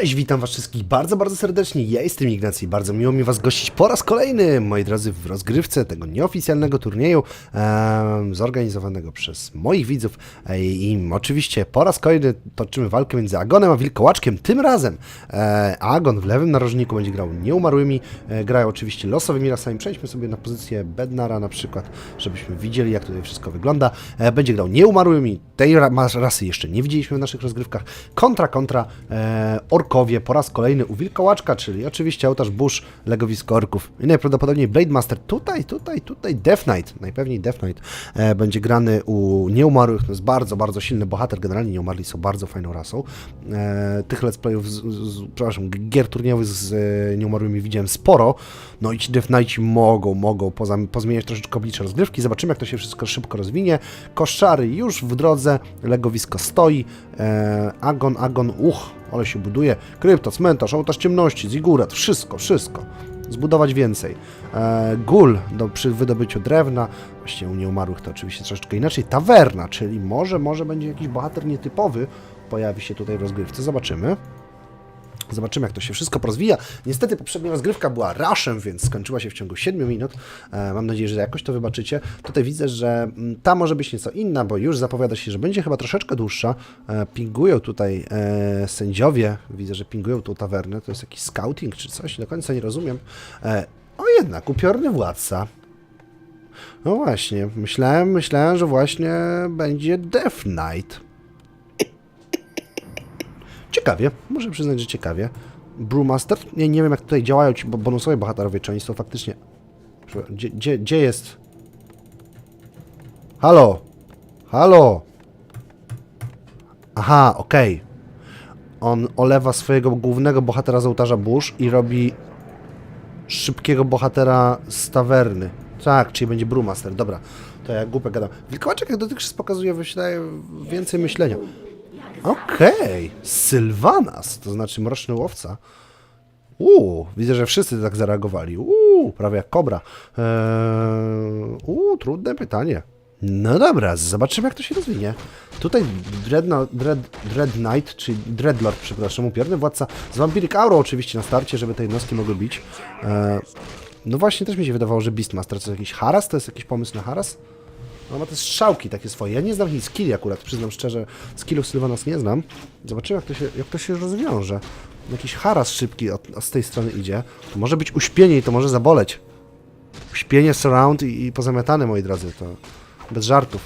Cześć, witam was wszystkich bardzo, bardzo serdecznie. Ja jestem Ignacy i bardzo miło mi was gościć po raz kolejny, moi drodzy, w rozgrywce tego nieoficjalnego turnieju em, zorganizowanego przez moich widzów e, i oczywiście po raz kolejny toczymy walkę między Agonem a Wilkołaczkiem. Tym razem e, Agon w lewym narożniku będzie grał nieumarłymi, e, grają oczywiście losowymi rasami. Przejdźmy sobie na pozycję Bednara na przykład, żebyśmy widzieli jak tutaj wszystko wygląda. E, będzie grał nieumarłymi, tej ra- rasy jeszcze nie widzieliśmy w naszych rozgrywkach. Kontra, kontra e, orkowie po raz kolejny u Wilkołaczka, czyli oczywiście ołtarz Bush, legowisko orków i najprawdopodobniej Blade Master. Tutaj, tutaj, tutaj Death Knight, najpewniej Death Knight e, będzie grany u nieumarłych. To jest bardzo, bardzo silny bohater. Generalnie nieumarli są bardzo fajną rasą. E, tych let's playów, z, z, przepraszam, gier turniejowych z e, nieumarłymi widziałem sporo. No i ci Death Knighti mogą, mogą poza, pozmieniać troszeczkę oblicze rozgrywki. Zobaczymy, jak to się wszystko szybko rozwinie. Koszary już w drodze, legowisko stoi. E, Agon, Agon, uch, ale się buduje. Krypto, cmentarz, ołtarz ciemności, zigurat, wszystko, wszystko. Zbudować więcej. E, gul do, przy wydobyciu drewna. Właściwie u nieumarłych to oczywiście troszeczkę inaczej. Tawerna, czyli może, może będzie jakiś bohater nietypowy. Pojawi się tutaj w rozgrywce. Zobaczymy. Zobaczymy, jak to się wszystko rozwija. Niestety poprzednia rozgrywka była rushem, więc skończyła się w ciągu 7 minut. E, mam nadzieję, że jakoś to wybaczycie. Tutaj widzę, że mm, ta może być nieco inna, bo już zapowiada się, że będzie chyba troszeczkę dłuższa. E, pingują tutaj e, sędziowie. Widzę, że pingują tą tawernę. To jest jakiś scouting czy coś. Do końca nie rozumiem. O jednak, upiorny władca. No właśnie, myślałem, myślałem, że właśnie będzie Death Knight. Ciekawie, muszę przyznać, że ciekawie. Brewmaster? Nie, nie wiem jak tutaj działają ci bo- bonusowi bohaterowie, czy oni są faktycznie... Gdzie, gdzie, gdzie jest? Halo? Halo? Aha, okej. On olewa swojego głównego bohatera z ołtarza Bush i robi szybkiego bohatera z tawerny. Tak, czyli będzie Brewmaster, dobra. To ja głupio gadam. Wilkołaczek jak dotychczas pokazuje, wyśle więcej myślenia. Okej, Sylvanas, to znaczy mroczny łowca. Uuu, widzę, że wszyscy tak zareagowali. Uuu, prawie jak kobra. Eee, uuu, trudne pytanie. No dobra, zobaczymy jak to się rozwinie. Tutaj Dreadno, Dread, Dread Knight, czy Dreadlord, przepraszam, upierny władca z Vampiric Auro oczywiście na starcie, żeby te jednostki mogły bić. Eee, no właśnie, też mi się wydawało, że Beastmaster to jest jakiś haras, to jest jakiś pomysł na haras? No ma te strzałki takie swoje. Ja nie znam jej skilli akurat, przyznam szczerze. Skillów Sylvanas nie znam. Zobaczymy jak to się, jak to się rozwiąże. Jakiś haras szybki od, od z tej strony idzie. To może być uśpienie i to może zaboleć. Uśpienie, surround i, i pozamiatane, moi drodzy. To bez żartów.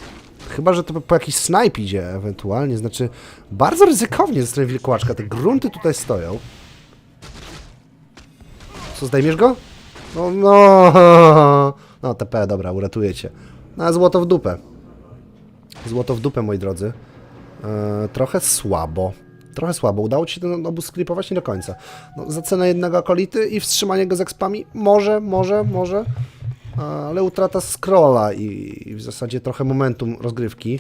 Chyba, że to po jakiś snipe idzie ewentualnie. Znaczy, bardzo ryzykownie ze strony wilkołaczka. Te grunty tutaj stoją. Co, zdejmiesz go? No, no, no, TP, dobra, uratuję cię. No, a złoto w dupę. Złoto w dupę, moi drodzy. E, trochę słabo. Trochę słabo. Udało ci się ten obóz sklipować nie do końca. No, za cenę jednego akolity i wstrzymanie go z expami? Może, może, może. Ale utrata scrolla i, i w zasadzie trochę momentum rozgrywki.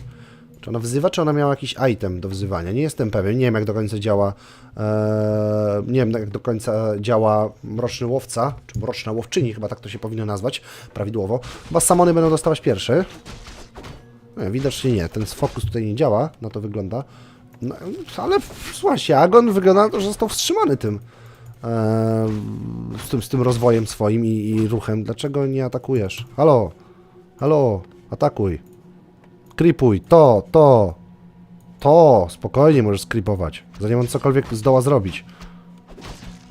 Czy ona wzywa, czy ona miała jakiś item do wzywania? Nie jestem pewien. Nie wiem, jak do końca działa. E, nie wiem, jak do końca działa mroczny łowca, czy mroczna łowczyni, chyba tak to się powinno nazwać prawidłowo. Chyba samony będą dostawać pierwszy. Nie, widocznie nie. Ten fokus tutaj nie działa, na to wygląda. No, ale słuchajcie, Agon wygląda to, że został wstrzymany tym. e, z, tym z tym rozwojem swoim i, i ruchem. Dlaczego nie atakujesz? Halo? Halo? Atakuj. Kripuj. To, to. To. Spokojnie możesz skripować. Zanim on cokolwiek zdoła zrobić.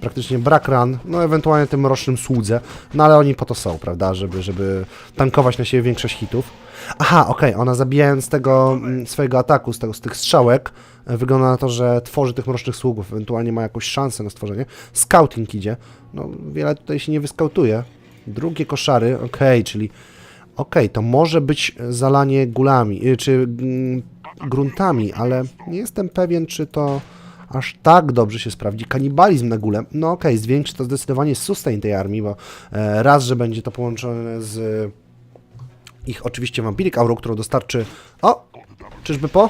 Praktycznie brak ran, no ewentualnie tym mrocznym słudze, no ale oni po to są, prawda, żeby, żeby tankować na siebie większość hitów. Aha, okej, ona zabijając tego mm, swojego ataku, z, tego, z tych strzałek, e, wygląda na to, że tworzy tych mrocznych sługów, ewentualnie ma jakąś szansę na stworzenie. Scouting idzie, no wiele tutaj się nie wyskautuje. Drugie koszary, okej, czyli okej, to może być zalanie gulami, y, czy mm, gruntami, ale nie jestem pewien, czy to aż tak dobrze się sprawdzi. Kanibalizm na górę, no okej, zwiększy to zdecydowanie sustain tej armii, bo e, raz, że będzie to połączone z ich oczywiście Vampiric Auro, którą dostarczy... O! Czyżby po?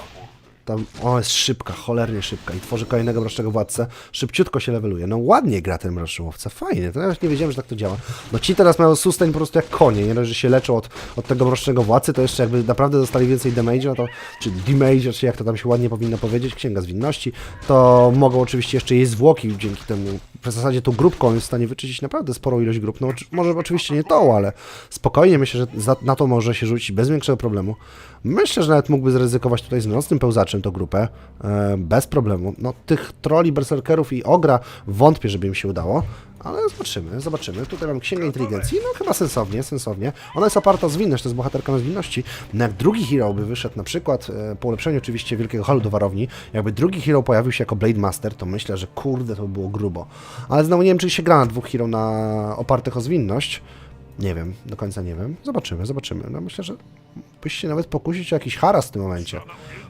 Tam, o, jest szybka, cholernie szybka i tworzy kolejnego mrocznego władcę. Szybciutko się leveluje. No ładnie gra ten mroczny łowca, fajnie. To nawet nie wiedziałem, że tak to działa. No ci teraz mają sustain po prostu jak konie, nie dość, że się leczą od, od tego mrocznego władcy, to jeszcze jakby naprawdę dostali więcej damage, no to, czy damage, czy jak to tam się ładnie powinno powiedzieć, księga zwinności, to mogą oczywiście jeszcze jej zwłoki dzięki temu. W zasadzie tą grupką jest w stanie wyczyścić naprawdę sporą ilość grup. No może oczywiście nie tą, ale spokojnie myślę, że za, na to może się rzucić bez większego problemu. Myślę, że nawet mógłby zaryzykować tutaj z nocnym pełzaczem tą grupę e, bez problemu. No tych troli, berserkerów i ogra wątpię, żeby im się udało, ale zobaczymy, zobaczymy. Tutaj mam księgę inteligencji, no chyba sensownie, sensownie. Ona jest oparta o zwinność, to jest bohaterka na zwinności. No jak drugi hero by wyszedł na przykład, e, po ulepszeniu oczywiście wielkiego halu do warowni, jakby drugi hero pojawił się jako Blade Master, to myślę, że kurde, to by było grubo. Ale znowu nie wiem, czy się gra na dwóch hero na opartych o zwinność. Nie wiem, do końca nie wiem. Zobaczymy, zobaczymy. No myślę, że byś się nawet pokusić o jakiś haras w tym momencie.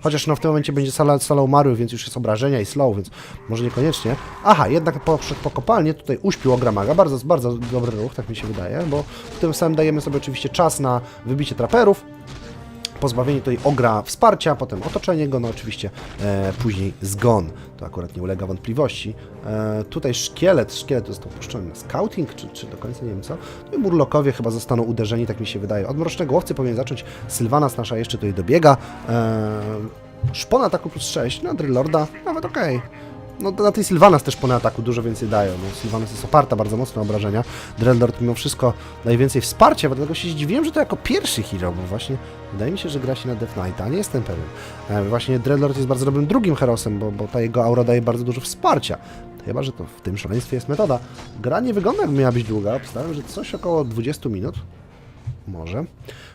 Chociaż no w tym momencie będzie sala, sala więc już jest obrażenia i slow, więc może niekoniecznie. Aha, jednak poszedł po kopalnię, tutaj uśpił Ogramaga, bardzo, bardzo dobry ruch, tak mi się wydaje, bo w tym samym dajemy sobie oczywiście czas na wybicie traperów, pozbawienie tutaj ogra wsparcia, potem otoczenie go, no oczywiście e, później zgon. To akurat nie ulega wątpliwości. E, tutaj szkielet, szkielet został puszczony na scouting, czy, czy do końca nie wiem co. No i murlokowie chyba zostaną uderzeni, tak mi się wydaje. Od mrocznego łowcy powinien zacząć. Sylvanas nasza jeszcze tutaj dobiega. E, szpon ataku plus 6, na Drillorda nawet okej. No na tej Sylvanas też po ataku dużo więcej dają. No, Sylvanas jest oparta bardzo mocno na obrażenia. Dreadlord mimo wszystko najwięcej wsparcia, dlatego się zdziwiłem, że to jako pierwszy hero, bo właśnie wydaje mi się, że gra się na Death Knighta, nie jestem pewien. E, właśnie Dreadlord jest bardzo dobrym drugim herosem, bo, bo ta jego aura daje bardzo dużo wsparcia. Chyba, że to w tym szaleństwie jest metoda. Gra nie wygląda jakby miała być długa, obstawiam, że coś około 20 minut. Może.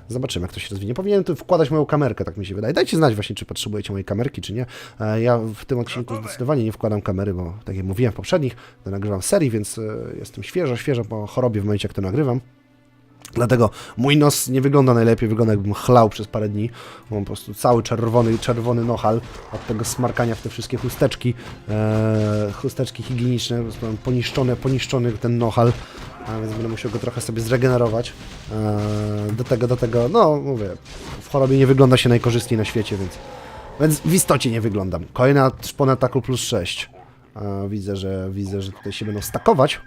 Zobaczymy, jak to się rozwinie. Powinienem tu wkładać moją kamerkę, tak mi się wydaje. Dajcie znać właśnie, czy potrzebujecie mojej kamerki, czy nie. E, Ja w tym odcinku zdecydowanie nie wkładam kamery, bo tak jak mówiłem w poprzednich, to nagrywam serii, więc e, jestem świeżo, świeżo po chorobie w momencie, jak to nagrywam. Dlatego mój nos nie wygląda najlepiej, wygląda jakbym chlał przez parę dni. Mam po prostu cały czerwony, czerwony nohal od tego smarkania w te wszystkie chusteczki, e, chusteczki higieniczne. Po prostu mam poniszczony, poniszczony ten nohal, a więc będę musiał go trochę sobie zregenerować. E, do tego, do tego, no mówię, w chorobie nie wygląda się najkorzystniej na świecie, więc, więc w istocie nie wyglądam. Kolejna szpona ataku plus 6. E, widzę, że widzę, że tutaj się będą stakować.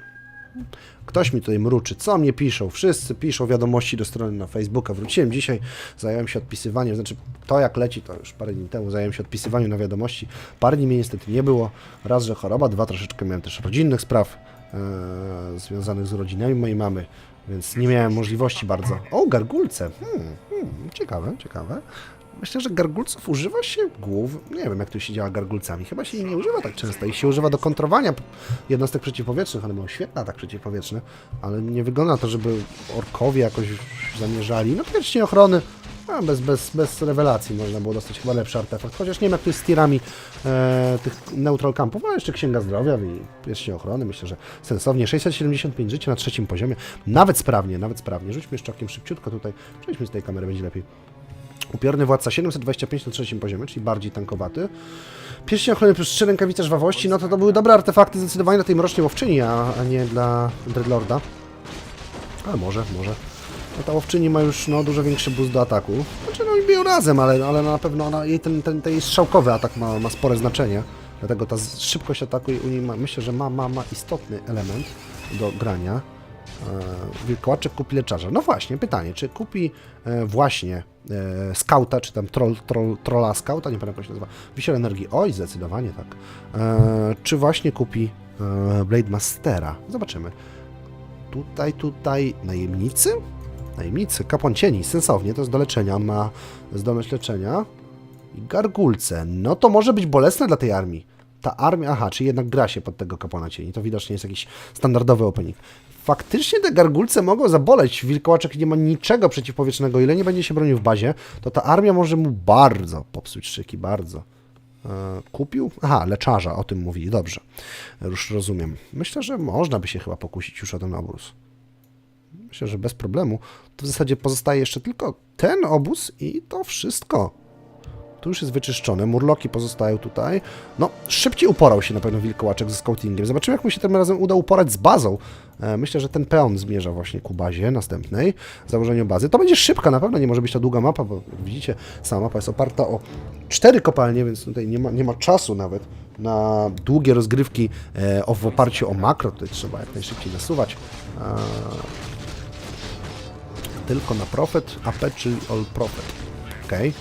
Ktoś mi tutaj mruczy, co mnie piszą? Wszyscy piszą wiadomości do strony na Facebooka. Wróciłem dzisiaj, zająłem się odpisywaniem, znaczy to jak leci, to już parę dni temu zająłem się odpisywaniem na wiadomości. Parę dni mnie niestety nie było. Raz, że choroba, dwa, troszeczkę miałem też rodzinnych spraw e, związanych z rodzinami mojej mamy, więc nie miałem możliwości bardzo. O, gargulce. Hmm, hmm, ciekawe, ciekawe. Myślę, że gargulców używa się głów. Nie wiem, jak tu się działa gargulcami. Chyba się ich nie używa tak często. Ich się używa do kontrowania jednostek przeciwpowietrznych. One mają świetny atak przeciwpowietrzny, ale nie wygląda to, żeby orkowie jakoś zamierzali. No pierścień ochrony. A, bez, bez, bez rewelacji można było dostać chyba lepszy artefakt. Chociaż nie wiem, jak to jest z tirami e, tych neutral campów, ale jeszcze Księga Zdrowia i pierścień ochrony. Myślę, że sensownie. 675 życia na trzecim poziomie. Nawet sprawnie, nawet sprawnie. Rzućmy jeszcze okiem szybciutko tutaj. Przejdźmy z tej kamery, będzie lepiej. Upiorny władca 725 na trzecim poziomie, czyli bardziej tankowaty. Pierścień ochrony plus 3 rękawice żwawości, no to to były dobre artefakty zdecydowanie dla tej mrocznej łowczyni, a, a nie dla Dreadlorda. Ale może, może. No ta łowczyni ma już no, dużo większy boost do ataku. Znaczy no i biją razem, ale, ale na pewno ona, jej ten, ten, ten jej strzałkowy atak ma, ma spore znaczenie. Dlatego ta szybkość ataku u niej ma, myślę, że ma, ma, ma istotny element do grania. E, Wilkołaczek kupi leczarza. No właśnie, pytanie, czy kupi e, właśnie e, skauta, czy tam troll, troll, trolla skauta, nie pamiętam jak się nazywa, wisiel energii, oj, zdecydowanie tak. E, czy właśnie kupi e, Blade Mastera? Zobaczymy. Tutaj, tutaj najemnicy? Najemnicy, kapłan cieni, sensownie, to jest do leczenia, ma zdolność leczenia. I gargulce, no to może być bolesne dla tej armii. Ta armia, aha, czyli jednak gra się pod tego kapłana cieni, to widocznie jest jakiś standardowy opening. Faktycznie te gargulce mogą zaboleć, wilkołaczek nie ma niczego przeciwpowietrznego, ile nie będzie się bronił w bazie, to ta armia może mu bardzo popsuć szyki, bardzo. E, kupił? Aha, leczarza, o tym mówili, dobrze. Już rozumiem. Myślę, że można by się chyba pokusić już o ten obóz. Myślę, że bez problemu. To w zasadzie pozostaje jeszcze tylko ten obóz i to wszystko. Tu już jest wyczyszczone, murloki pozostają tutaj. No, szybciej uporał się na pewno wilkołaczek ze scoutingiem. Zobaczymy, jak mu się tym razem uda uporać z bazą. E, Myślę, że ten peon zmierza właśnie ku bazie następnej, założeniu bazy. To będzie szybka, na pewno nie może być to długa mapa, bo widzicie, sama mapa jest oparta o cztery kopalnie, więc tutaj nie ma, nie ma czasu nawet na długie rozgrywki e, w oparciu o makro. Tutaj trzeba jak najszybciej nasuwać. Tylko na Prophet, AP czy All Prophet. Okej.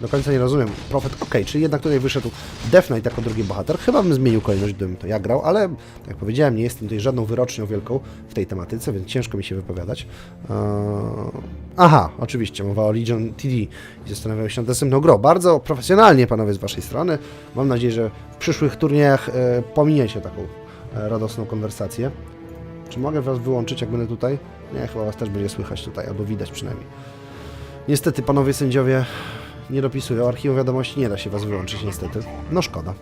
Do końca nie rozumiem. Prophet, okej, czyli jednak tutaj wyszedł Death Knight jako drugi bohater. Chyba bym zmienił kolejność, gdybym to ja grał, ale jak powiedziałem, nie jestem tutaj żadną wyrocznią wielką w tej tematyce, więc ciężko mi się wypowiadać. Eee... Aha, oczywiście, mowa o Legion TD i zastanawiam się nad następną grą. Bardzo profesjonalnie, panowie, z waszej strony. Mam nadzieję, że w przyszłych turniejach e, pominiecie taką e, radosną konwersację. Czy mogę was wyłączyć, jak będę tutaj? Nie, chyba was też będzie słychać tutaj, albo widać przynajmniej. Niestety, panowie sędziowie nie dopisują. Archiwum wiadomości nie da się was wyłączyć, niestety. No szkoda.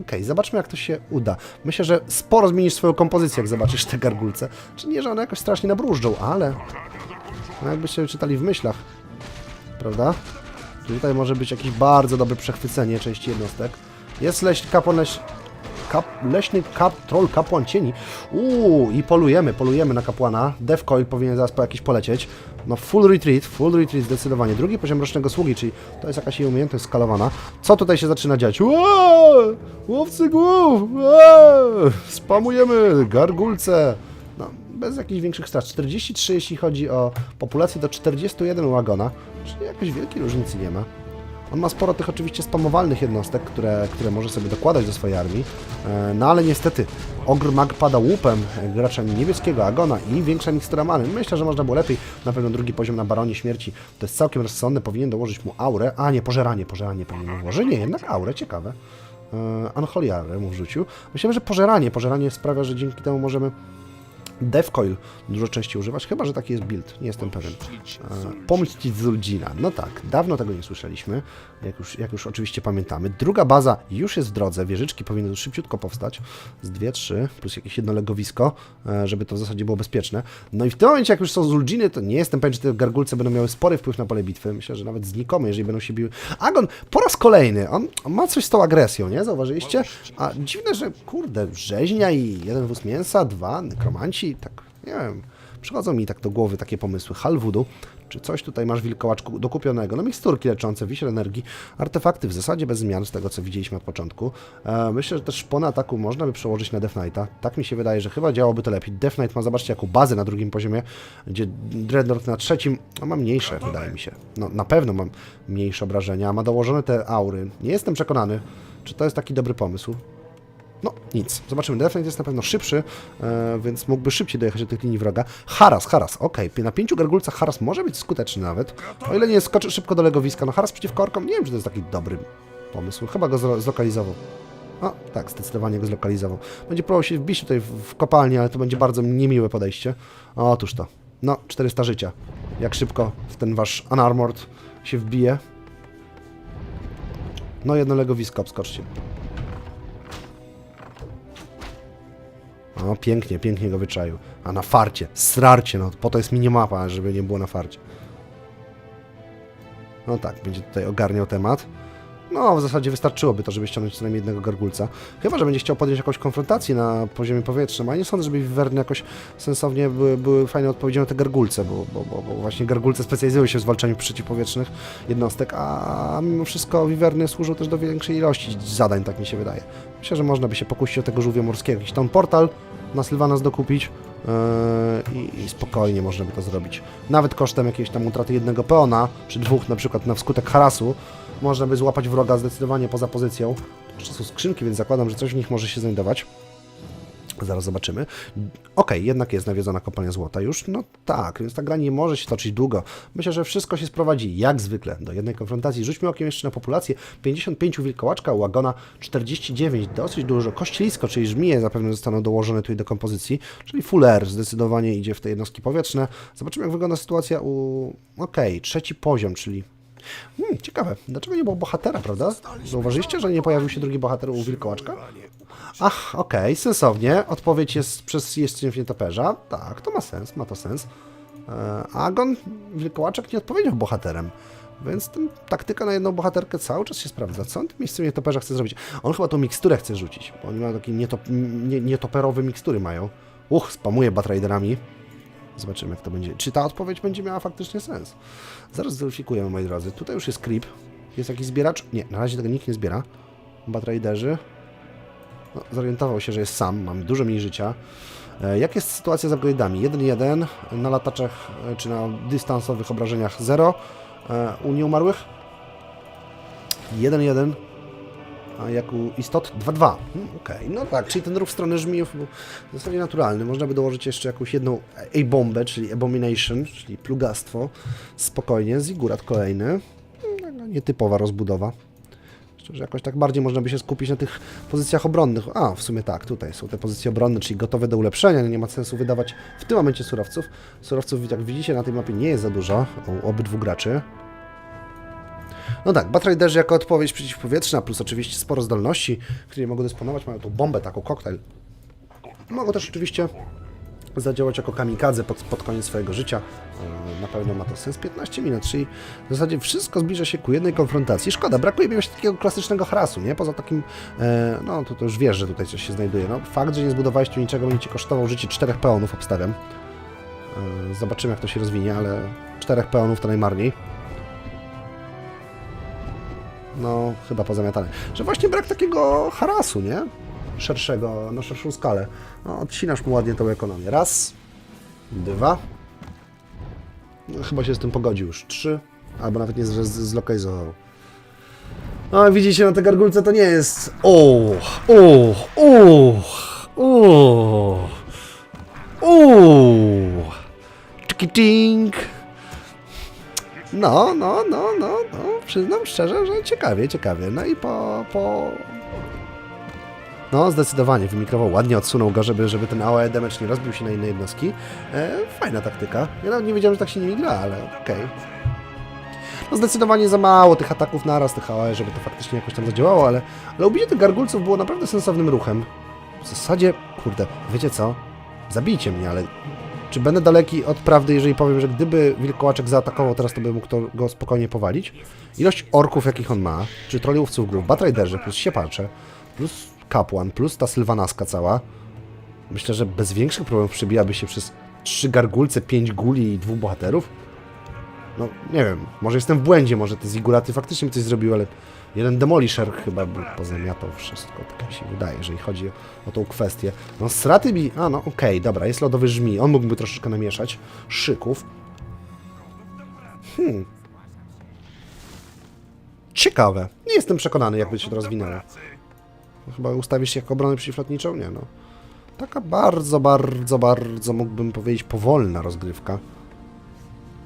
Okej, zobaczmy jak to się uda. Myślę, że sporo zmienisz swoją kompozycję, jak zobaczysz te gargulce. Czy nie, że one jakoś strasznie nabrużdżą, ale... No jakbyście czytali w myślach, prawda? Tutaj może być jakieś bardzo dobre przechwycenie części jednostek. Jest leś, kapłan leś, kap, leśny kap, troll kapłan cieni. Uuu, i polujemy, polujemy na kapłana. Death Coil powinien zaraz po jakieś polecieć. No full retreat, full retreat zdecydowanie. Drugi poziom rocznego sługi, czyli to jest jakaś jej umiejętność skalowana. Co tutaj się zaczyna dziać? Ło! Łowcy głów! Ło! Spamujemy gargulce. No, bez jakichś większych strat. 43 jeśli chodzi o populację do 41 u Agona, czyli jakiejś wielkiej różnicy nie ma. On ma sporo tych oczywiście spamowalnych jednostek, które, które może sobie dokładać do swojej armii. E, No ale niestety Ogr Mag pada łupem e, gracza niebieskiego Agona i większa mikstura many. Myślę, że można było lepiej. Na pewno drugi poziom na Baronie Śmierci to jest całkiem rozsądny. Powinien dołożyć mu aurę. A nie, pożeranie, pożeranie powinien mu włożyć. Nie, jednak aurę, ciekawe. E, Anholiarę mu wrzucił. Myślałem, że pożeranie. Pożeranie sprawia, że dzięki temu możemy Devcoil dużo częściej używać, chyba że taki jest build, nie jestem pewien. E, Pomścić Zuldzina. No tak, dawno tego nie słyszeliśmy, jak już, jak już oczywiście pamiętamy. Druga baza już jest w drodze, wieżyczki powinny szybciutko powstać, z dwie, trzy, plus jakieś jedno legowisko, e, żeby to w zasadzie było bezpieczne. No i w tym momencie, jak już są Zuldziny, to nie jestem pewien, czy te gargulce będą miały spory wpływ na pole bitwy. Myślę, że nawet znikome, jeżeli będą się biły. Agon, po raz kolejny, on, on ma coś z tą agresją, nie? Zauważyliście? A dziwne, że kurde, rzeźnia i jeden wóz mięsa, dwa, nekromanci, tak, nie wiem, przychodzą mi tak do głowy takie pomysły. Halwudu, czy coś tutaj masz wilkołaczku dokupionego? No miksturki leczące, wisiel energii, artefakty w zasadzie bez zmian z tego, co widzieliśmy od początku. E, myślę, że też szponę ataku można by przełożyć na Death Knighta. Tak mi się wydaje, że chyba działałoby to lepiej. Death Knight ma, zobaczcie, jaką bazę na drugim poziomie, gdzie Dreadnought na trzecim no, ma mniejsze, wydaje mi się. No, na pewno mam mniejsze obrażenia, ma dołożone te aury. Nie jestem przekonany, czy to jest taki dobry pomysł. No, nic. Zobaczymy. Defend jest na pewno szybszy, e, więc mógłby szybciej dojechać do tych linii wroga. Haras, Haras, okej. Na pięciu gargulcach Haras może być skuteczny nawet. O ile nie skoczy szybko do legowiska. No Haras przeciwko orkom, nie wiem, czy to jest taki dobry pomysł. Chyba go zlo- zlokalizował. O, tak, zdecydowanie go zlokalizował. Będzie próbował się wbić tutaj w, w kopalnię, ale to będzie bardzo niemiłe podejście. Otóż to. No, 400 życia. Jak szybko w ten wasz unarmored się wbije. No, jedno legowisko obskoczcie. O, pięknie, pięknie go wyczaił. A na farcie, srarcie, no po to jest minimapa, żeby nie było na farcie. No tak, będzie tutaj ogarniał temat. No, w zasadzie wystarczyłoby to, żeby ściągnąć co najmniej jednego gargulca. Chyba, że będzie chciał podjąć jakąś konfrontację na poziomie powietrznym, a nie sądzę, żeby Wiwerny jakoś sensownie były, były fajne odpowiedzią na te gargulce, bo, bo, bo, bo właśnie gargulce specjalizują się w zwalczaniu przeciwpowietrznych jednostek, a mimo wszystko Wiwerny służą też do większej ilości zadań, tak mi się wydaje. Myślę, że można by się pokusić o tego żółwia morskiego. Jakiś tam portal na Sylvanas dokupić yy, i, i spokojnie można by to zrobić. Nawet kosztem jakiejś tam utraty jednego peona, czy dwóch na przykład na wskutek harasu, można by złapać wroga zdecydowanie poza pozycją. Jeszcze są skrzynki, więc zakładam, że coś w nich może się znajdować. Zaraz zobaczymy. Okej, jednak jest nawiedzona kopalnia złota już. No tak, więc ta gra nie może się toczyć długo. Myślę, że wszystko się sprowadzi, jak zwykle, do jednej konfrontacji. Rzućmy okiem jeszcze na populację. 55 wilkołaczka, łagona 49, dosyć dużo. Kościelisko, czyli żmije zapewne zostaną dołożone tutaj do kompozycji, czyli full air zdecydowanie idzie w te jednostki powietrzne. Zobaczymy, jak wygląda sytuacja u... Okej, trzeci poziom, czyli Hmm, ciekawe. Dlaczego nie było bohatera, prawda? Zauważyliście, że nie pojawił się drugi bohater u Wilkołaczka? Ach, okej, sensownie. Odpowiedź jest przez jestem w nietoperza. Tak, to ma sens, ma to sens. E, Agon Wilkołaczek nie odpowiedział bohaterem. Więc ten, taktyka na jedną bohaterkę cały czas się sprawdza. Co on tym miejscu nietoperza chce zrobić? On chyba tą miksturę chce rzucić, bo oni mają takie nietop, nie, nietoperowe mikstury mają. Uch, spamuje Batriderami. Zobaczymy, jak to będzie. Czy ta odpowiedź będzie miała faktycznie sens? Zaraz zweryfikujemy, moi drodzy. Tutaj już jest creep. Jest jakiś zbieracz? Nie, na razie tego nikt nie zbiera. Batriderzy. No, zorientował się, że jest sam. Mamy dużo mniej życia. E, Jak jest sytuacja z upgrade'ami? 1-1 na lataczach, e, czy na dystansowych obrażeniach 0 e, u nieumarłych. 1-1 a jak u istot 2-2. Hmm, Okej, no tak, czyli ten ruch w stronę żmijów był w zasadzie naturalny. Można by dołożyć jeszcze jakąś jedną A-bombę, czyli Abomination, czyli plugastwo. Spokojnie, Zigurat kolejny. Hmm, no, Nietypowa rozbudowa. Że jakoś tak bardziej można by się skupić na tych pozycjach obronnych. A, w sumie tak, tutaj są te pozycje obronne, czyli gotowe do ulepszenia. Nie ma sensu wydawać w tym momencie surowców. Surowców, jak widzicie, na tej mapie nie jest za dużo u obydwu graczy. No tak, Batriderzy jako odpowiedź przeciwpowietrzna, plus oczywiście sporo zdolności, które mogą dysponować. Mają tą bombę, taką koktajl. Mogą też oczywiście zadziałać jako kamikadze pod, pod koniec swojego życia. E, Na pewno ma to sens 15 minut, czyli w zasadzie wszystko zbliża się ku jednej konfrontacji. Szkoda, brakuje mi właśnie takiego klasycznego harasu, nie? Poza takim, e, no to, to już wiesz, że tutaj coś się znajduje. No, fakt, że nie zbudowałeś tu niczego, będzie Ci kosztował życie czterech peonów, obstawiam. E, Zobaczymy, jak to się rozwinie, ale czterech peonów to najmarniej. No, chyba pozamiatane. Że właśnie brak takiego harasu, nie? Szerszego, na szerszą skalę. No, odcinasz mu ładnie tą ekonomię. Raz, dwa. No, chyba się z tym pogodził już. Trzy, albo nawet nie zlokalizował. No, widzicie, no te gargulce to nie jest... O, o, o, o, o. Tiki-tink. No, no, no, no, no, przyznam szczerze, że ciekawie, ciekawie. No i po, po... No, zdecydowanie, wymikrował, ładnie odsunął go, żeby, żeby ten AOE damage nie rozbił się na inne jednostki. E, fajna taktyka. Ja nawet nie wiedziałem, że tak się nimi gra, ale okej. No zdecydowanie za mało tych ataków naraz, tych AOE, żeby to faktycznie jakoś tam zadziałało, ale, ale ubicie tych gargulców było naprawdę sensownym ruchem. W zasadzie, kurde, wiecie co? Zabijcie mnie, ale czy będę daleki od prawdy, jeżeli powiem, że gdyby wilkołaczek zaatakował teraz, to by mógł to, go spokojnie powalić? Ilość orków, jakich on ma, czy troliłowców grów, batrajderzy, plus siepacze, plus kapłan, plus ta sylwanaska cała, myślę, że bez większych problemów przebijaby się przez trzy gargulce, pięć guli i dwóch bohaterów. No, nie wiem, może jestem w błędzie, może te ziguraty faktycznie by coś zrobiły, ale jeden demolisher chyba pozamiatał wszystko, tak mi się wydaje, jeżeli chodzi o, o tą kwestię. No, straty mi... A, no okej, dobra, jest lodowy żmi, on mógłby troszeczkę namieszać szyków. Hmm. Ciekawe. Nie jestem przekonany, jakby się to rozwinęło. Chyba ustawisz się jako obronę przeciwlotniczą? Nie, no. Taka bardzo, bardzo, bardzo, mógłbym powiedzieć, powolna rozgrywka.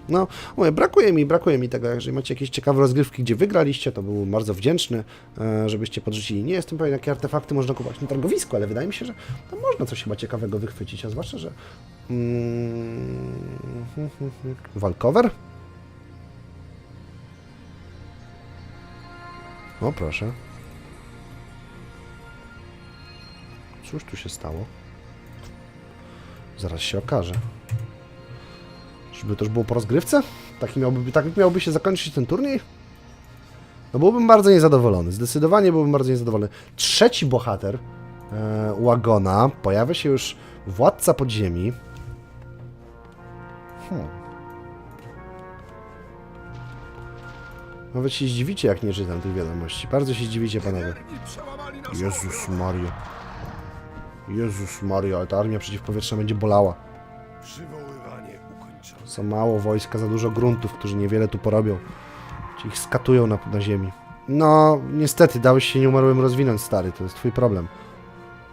No, mówię, brakuje mi, brakuje mi tego. Jeżeli macie jakieś ciekawe rozgrywki, gdzie wygraliście, to byłbym bardzo wdzięczny, e, żebyście podrzucili. Nie jestem pewien, jakie artefakty można kupować na targowisku, ale wydaje mi się, że tam można coś chyba ciekawego wychwycić, a zwłaszcza, że... Mm, walkover? O, proszę. Cóż tu się stało? Zaraz się okaże. Żeby to już było po rozgrywce? Tak miałby, tak miałby się zakończyć ten turniej? No byłbym bardzo niezadowolony. Zdecydowanie byłbym bardzo niezadowolony. Trzeci bohater e, Łagona pojawia się już Władca Podziemi. Hmm. Nawet się zdziwicie, jak nie czytam tych wiadomości. Bardzo się zdziwicie, panowie. Jezus Mario. Jezus Mario, ale ta armia przeciwpowietrzna będzie bolała. Ukończone. Za mało wojska, za dużo gruntów, którzy niewiele tu porobią. Ci ich skatują na, na ziemi. No, niestety, dałeś się nieumarłym rozwinąć, stary. To jest twój problem.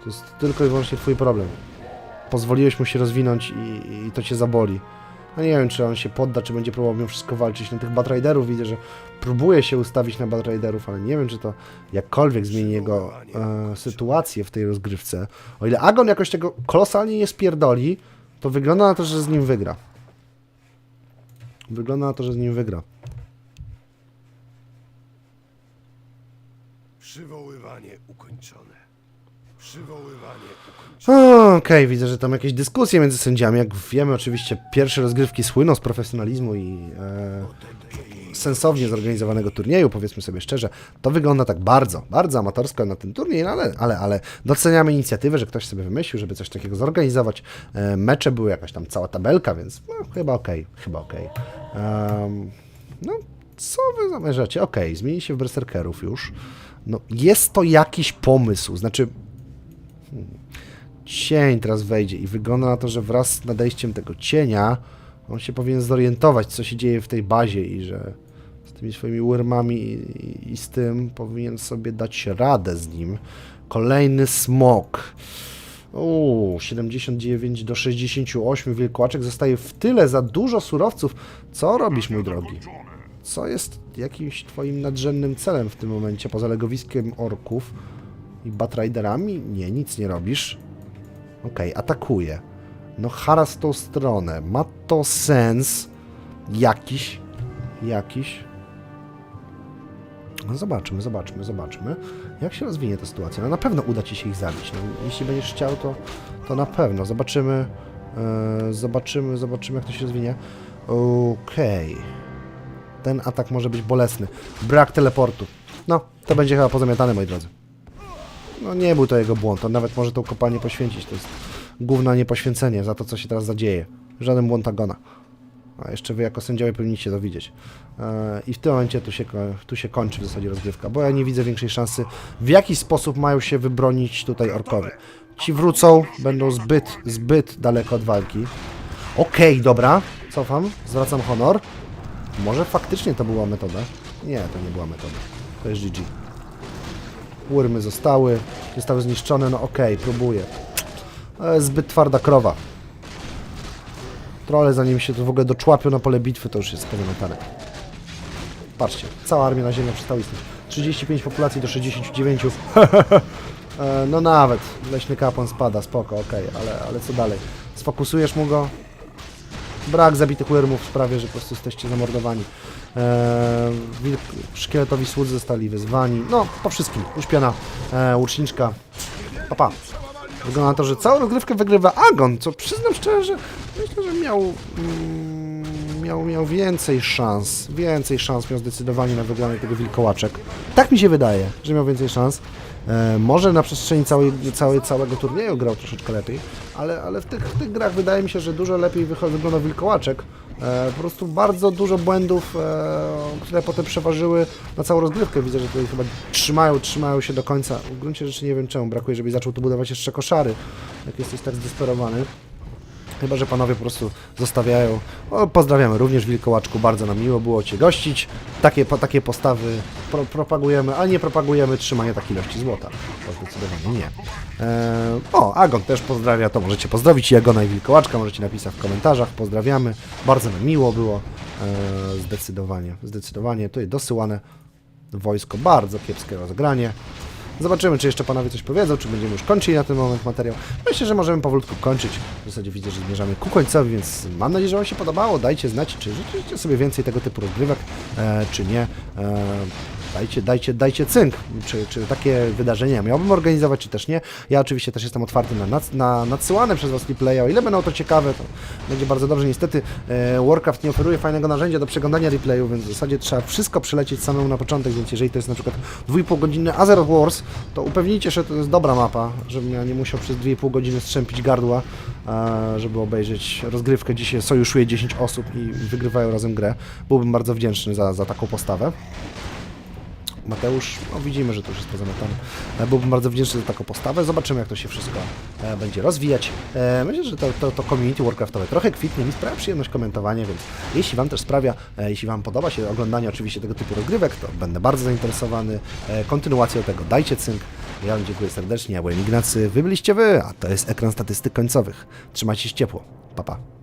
To jest tylko i wyłącznie twój problem. Pozwoliłeś mu się rozwinąć i, i to cię zaboli. No nie wiem, czy on się podda, czy będzie próbował mimo wszystko walczyć na tych Batriderów. Widzę, że próbuje się ustawić na Batriderów, ale nie wiem, czy to jakkolwiek zmieni jego e, sytuację w tej rozgrywce. O ile Agon jakoś tego kolosalnie nie spierdoli, to wygląda na to, że z nim wygra. Wygląda na to, że z nim wygra. Przywoływanie ukończone. Przywoływanie ukończone. Okej, widzę, że tam jakieś dyskusje między sędziami. Jak wiemy, oczywiście pierwsze rozgrywki słyną z profesjonalizmu i e, sensownie zorganizowanego turnieju, powiedzmy sobie szczerze, to wygląda tak bardzo, bardzo amatorsko na ten turniej, no ale, ale, ale doceniamy inicjatywę, że ktoś sobie wymyślił, żeby coś takiego zorganizować. E, mecze były jakaś tam cała tabelka, więc no, chyba okej, chyba okej. Em, no, co wy zamierzacie? Okej, zmieni się w berserkerów już. No, jest to jakiś pomysł, znaczy cień teraz wejdzie i wygląda na to, że wraz z nadejściem tego cienia on się powinien zorientować, co się dzieje w tej bazie i że tymi swoimi urmami i, i, z tym powinien sobie dać radę z nim. Kolejny smok. Uuu, 79 do 68 wilkołaczek zostaje w tyle za dużo surowców. Co robisz, mój drogi? Co jest jakimś twoim nadrzędnym celem w tym momencie, poza legowiskiem orków i batriderami? Nie, nic nie robisz. Okej, atakuje. No haras tą stronę. Ma to sens jakiś. Jakiś. Zobaczmy, zobaczmy, zobaczmy. Jak się rozwinie ta sytuacja? No na pewno uda Ci się ich zabić. No, jeśli będziesz chciał, to, to na pewno. Zobaczymy, e, zobaczymy, zobaczymy jak to się rozwinie. Okej. Ten atak może być bolesny. Brak teleportu. No, to będzie chyba pozamiatane, moi drodzy. No nie był to jego błąd. On nawet może tą kopalnię poświęcić. To jest główne niepoświęcenie za to, co się teraz zadzieje. Żaden błąd Agona. A jeszcze wy jako sędziowie powinniście to widzieć. Eee, I w tym momencie tu się, tu się kończy w zasadzie rozgrywka, bo ja nie widzę większej szansy, w jaki sposób mają się wybronić tutaj orkowie. Ci wrócą, będą zbyt, zbyt daleko od walki. Okej, dobra, cofam, zwracam honor. Może faktycznie to była metoda? Nie, to nie była metoda. To jest GG. Urmy zostały, zostały zniszczone, no okej, próbuję. Ale zbyt twarda krowa. Trole zanim się to w ogóle doczłapią na pole bitwy, to już jest pozamiatane. Patrzcie, cała armia na ziemię przestała istnieć. 35 populacji do 69. E, no nawet, leśny kapłan spada, spoko, okej, ale, ale co dalej? Sfokusujesz mu go? Brak zabitych urmów sprawia, że po prostu jesteście zamordowani. Eee, szkieletowi słudzy zostali wyzwani. No, po wszystkim. Uśpiona e, łuczniczka. Papa. Pa. Wygląda na to, że całą rozgrywkę wygrywa Agon, co przyznam szczerze, myślę, że miał, mm, miał, miał więcej szans. Więcej szans miał zdecydowanie na wygranie tego wilkołaczek. Tak mi się wydaje, że miał więcej szans. E, może na przestrzeni całej, całej, całego turnieju grał troszeczkę lepiej, ale, ale w, tych, w tych grach wydaje mi się, że dużo lepiej wygląda wilkołaczek. E, po prostu bardzo dużo błędów, e, które potem przeważyły na całą rozgrywkę. Widzę, że tutaj chyba trzymają, trzymają się do końca. W gruncie rzeczy nie wiem czemu brakuje, żeby zaczął tu budować jeszcze koszary, jak jesteś tak zdesperowany. Chyba, że panowie po prostu zostawiają. O, pozdrawiamy również Wilkołaczku, bardzo nam miło było Cię gościć. Takie, po, takie postawy pro, propagujemy, a nie propagujemy trzymanie takiej ilości złota. To zdecydowanie nie. Eee, o, Agon też pozdrawia, to możecie pozdrowić i i Wilkołaczka, możecie napisać w komentarzach, pozdrawiamy. Bardzo nam miło było. Eee, zdecydowanie, zdecydowanie. Tutaj dosyłane wojsko, bardzo kiepskie rozegranie. Zobaczymy, czy jeszcze panowie coś powiedzą, czy będziemy już kończyli na ten moment materiał. Myślę, że możemy powolutku kończyć. W zasadzie widzę, że zmierzamy ku końcowi, więc mam nadzieję, że Wam się podobało. Dajcie znać, czy życzycie sobie więcej tego typu rozgrywek, e, czy nie. E, dajcie, dajcie, dajcie cynk, czy, czy takie wydarzenia miałbym organizować, czy też nie. Ja oczywiście też jestem otwarty na, nad, na nadsyłane przez Was replaya. O ile będą to ciekawe, to będzie bardzo dobrze. Niestety e, Warcraft nie oferuje fajnego narzędzia do przeglądania replayów, więc w zasadzie trzeba wszystko przelecieć samemu na początek, więc jeżeli to jest na przykład 2,5 godziny Azeroth Wars, to upewnijcie się, że to jest dobra mapa, żebym ja nie musiał przez 2,5 godziny strzępić gardła, e, żeby obejrzeć rozgrywkę. Dzisiaj sojuszuje 10 osób i wygrywają razem grę. Byłbym bardzo wdzięczny za, za taką postawę. Mateusz, no widzimy, że to już jest pozamiatane. Byłbym bardzo wdzięczny za taką postawę. Zobaczymy, jak to się wszystko e, będzie rozwijać. E, Myślę, że to, to, to community Warcraftowe trochę kwitnie. Mi sprawia przyjemność komentowania, więc jeśli Wam też sprawia, e, jeśli Wam podoba się oglądanie oczywiście tego typu rozgrywek, to będę bardzo zainteresowany kontynuacją tego. Dajcie cynk. Ja Wam dziękuję serdecznie. Ja byłem Ignacy, Wy byliście Wy, a to jest ekran statystyk końcowych. Trzymajcie się ciepło. Pa, pa.